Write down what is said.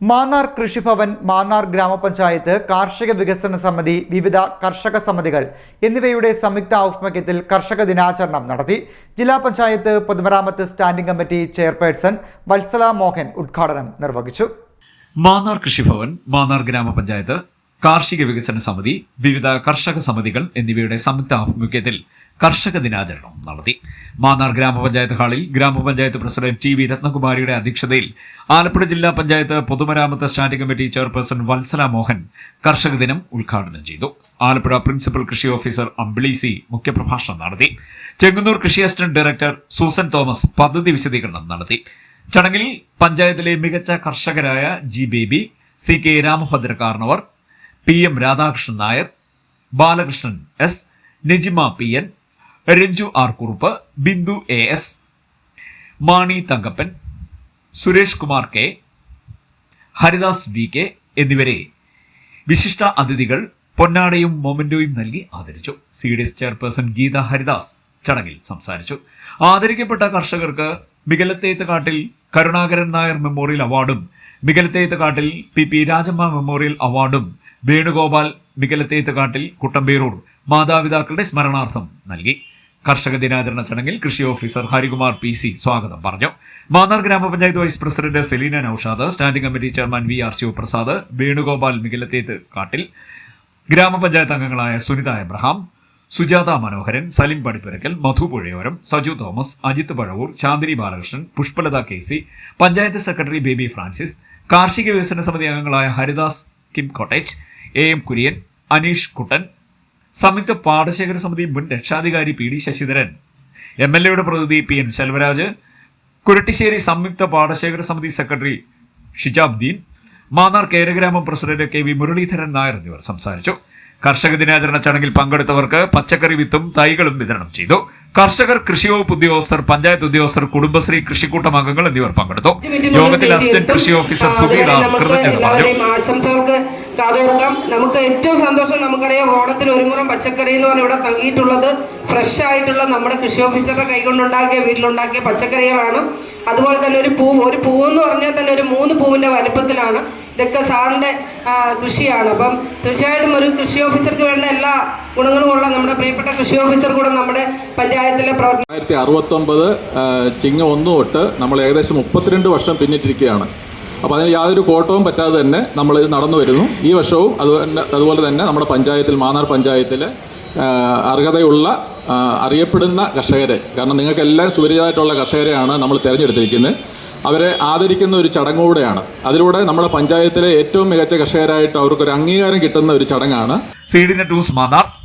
മാന്നാർ കൃഷിഭവൻ മാന്നാർ ഗ്രാമപഞ്ചായത്ത് കാർഷിക വികസന സമിതി വിവിധ കർഷക സമിതികൾ എന്നിവയുടെ സംയുക്ത ഔഷ്മക്യത്തിൽ കർഷക ദിനാചരണം നടത്തി. ജില്ലാ പഞ്ചായത്ത് പൊതുമരാമത്ത് standing committee chairperson Vathsala Mohan ഉദ്ഘാടനം നിർവഹിച്ചു. മാന്നാർ കൃഷിഭവൻ മാന്നാർ ഗ്രാമപഞ്ചായത്ത് കാർഷിക വികസന സമിതി വിവിധ കർഷക സമിതികൾ എന്നിവയുടെ സംയുക്ത ആഭിമുഖ്യത്തിൽ കർഷക ദിനാചരണം നടത്തി. മാന്നാർ ഗ്രാമപഞ്ചായത്ത് ഹാളിൽ ഗ്രാമപഞ്ചായത്ത് പ്രസിഡന്റ് ടി വി രത്നകുമാരിയുടെ അധ്യക്ഷതയിൽ ആലപ്പുഴ ജില്ലാ പഞ്ചായത്ത് പൊതുമരാമത്ത് standing committee chairperson Vathsala Mohan കർഷക ദിനം ഉദ്ഘാടനം ചെയ്തു. ആലപ്പുഴ പ്രിൻസിപ്പൽ കൃഷി ഓഫീസർ അമ്പിളി സി മുഖ്യപ്രഭാഷണം നടത്തി. ചെങ്ങന്നൂർ കൃഷി അസിസ്റ്റന്റ് ഡയറക്ടർ സൂസൻ തോമസ് പദ്ധതി വിശദീകരണം നടത്തി. ചടങ്ങിൽ പഞ്ചായത്തിലെ മികച്ച കർഷകരായ G Baby C K Ramabhadra Karnavar P M Radhakrishnan Nair Balakrishnan S Nijima P N Ranju R Kurup Bindu A S Mani Thankappan Suresh Kumar K Haridas V K എന്നിവരെ വിശിഷ്ട അതിഥികൾ പൊന്നാടയും മൊമന്റോയും നൽകി ആദരിച്ചു. C D S chairperson Geetha Haridas ചടങ്ങിൽ സംസാരിച്ചു. ആദരിക്കപ്പെട്ട കർഷകർക്ക് മികലത്തേത്ത് കാട്ടിൽ കരുണാകരൻ നായർ മെമ്മോറിയൽ അവാർഡും മികലത്തേത്ത് കാട്ടിൽ പി പി രാജമ്മ മെമ്മോറിയൽ അവാർഡും വേണുഗോപാൽ മികലത്തേത്ത് കാട്ടിൽ കുട്ടമ്പേരൂർ മാതാപിതാക്കളുടെ സ്മരണാർത്ഥം നൽകി. കർഷക ദിനാചരണ ചടങ്ങിൽ കൃഷി ഓഫീസർ ഹരികുമാർ പി സി സ്വാഗതം പറഞ്ഞു. മാന്നാർ ഗ്രാമപഞ്ചായത്ത് vice president Seleena Noushad standing committee chairman V R Sivaprasad Venugopal Mikalathethu കാട്ടിൽ ഗ്രാമപഞ്ചായത്ത് അംഗങ്ങളായ Sunitha Abraham Sujatha Manoharan Salim Padippirakkal Madhu Puzhayoram Saju Thomas Ajith Pazhavoor Chandini Balakrishnan Pushpalatha K C panchayat secretary Baby Francis കാർഷിക വികസന സമിതി അംഗങ്ങളായ Haridas Kim cottage A M Kurian Aneesh Kuttan സംയുക്ത പാടശേഖര സമിതി മുൻ രക്ഷാധികാരി P D Sasidharan M L എയുടെ പ്രതിനിധി പി എൻ ശെൽവരാജ് കുരട്ടിശ്ശേരി സംയുക്ത പാടശേഖര സമിതി സെക്രട്ടറി ഷിജാബ്ദീൻ മാന്നാർ കേരഗ്രാമം president K V Muraleedharan Nair എന്നിവർ സംസാരിച്ചു. കർഷക ദിനാചരണ ചടങ്ങിൽ പങ്കെടുത്തവർക്ക് പച്ചക്കറി വിത്തും തൈകളും വിതരണം ചെയ്തു. കർഷകർ കൃഷി വകുപ്പ് ഉദ്യോഗസ്ഥർ പഞ്ചായത്ത് ഉദ്യോഗസ്ഥർ കുടുംബശ്രീ കൃഷിക്കൂട്ടം അംഗങ്ങൾ എന്നിവർ പങ്കെടുത്തു. യോഗത്തിൽ അസിസ്റ്റന്റ് കൃഷി ഓഫീസർ സുബീർ റാം കൃതജ്ഞത പറഞ്ഞു. ആശംസകൾക്ക് കാതോർക്കാം. നമുക്ക് ഏറ്റവും സന്തോഷം നമുക്കറിയാം ഓണത്തിന് ഒരു മുറം പച്ചക്കറി എന്ന് പറഞ്ഞാൽ ഇവിടെ തങ്ങിയിട്ടുള്ളത് ഫ്രഷ് ആയിട്ടുള്ള നമ്മുടെ കൃഷി ഓഫീസറുടെ കൈകൊണ്ടുണ്ടാക്കിയ വീട്ടിലുണ്ടാക്കിയ പച്ചക്കറികളാണ്. അതുപോലെ തന്നെ ഒരു പൂവ് ഒരു പൂവെന്ന് പറഞ്ഞാൽ തന്നെ ഒരു മൂന്ന് പൂവിന്റെ വലുപ്പത്തിലാണ്. ഇതൊക്കെ സാറിന്റെ കൃഷിയാണ്. അപ്പം തീർച്ചയായിട്ടും ഒരു കൃഷി ഓഫീസർക്ക് വേണ്ട എല്ലാ ഗുണങ്ങളും ഉള്ള നമ്മുടെ പ്രിയപ്പെട്ട കൃഷി ഓഫീസർ കൂടെ നമ്മുടെ പഞ്ചായത്തിലെ പ്രവർത്തനം ആയിരത്തി അറുപത്തൊമ്പത് ചിങ്ങ ഒന്ന് തൊട്ട് നമ്മൾ ഏകദേശം മുപ്പത്തിരണ്ട് വർഷം പിന്നിട്ടിരിക്കുകയാണ്. അപ്പോൾ അതിന് യാതൊരു കോട്ടവും പറ്റാതെ തന്നെ നമ്മൾ ഇത് നടന്നു വരുന്നു. ഈ വർഷവും അത് അതുപോലെ തന്നെ നമ്മുടെ പഞ്ചായത്തിൽ മാന്നാർ പഞ്ചായത്തിൽ അർഹതയുള്ള അറിയപ്പെടുന്ന കർഷകരെ കാരണം നിങ്ങൾക്കെല്ലാം സുപരിചിതമായിട്ടുള്ള കർഷകരെയാണ് നമ്മൾ തിരഞ്ഞെടുത്തിരിക്കുന്നത്. അവരെ ആദരിക്കുന്ന ഒരു ചടങ്ങൂടെയാണ്. അതിലൂടെ നമ്മുടെ പഞ്ചായത്തിലെ ഏറ്റവും മികച്ച കർഷകരായിട്ട് അവർക്കൊരു അംഗീകാരം കിട്ടുന്ന ഒരു ചടങ്ങാണ്. സീഡിന്റെ ടൂസ് മാന്നാർ.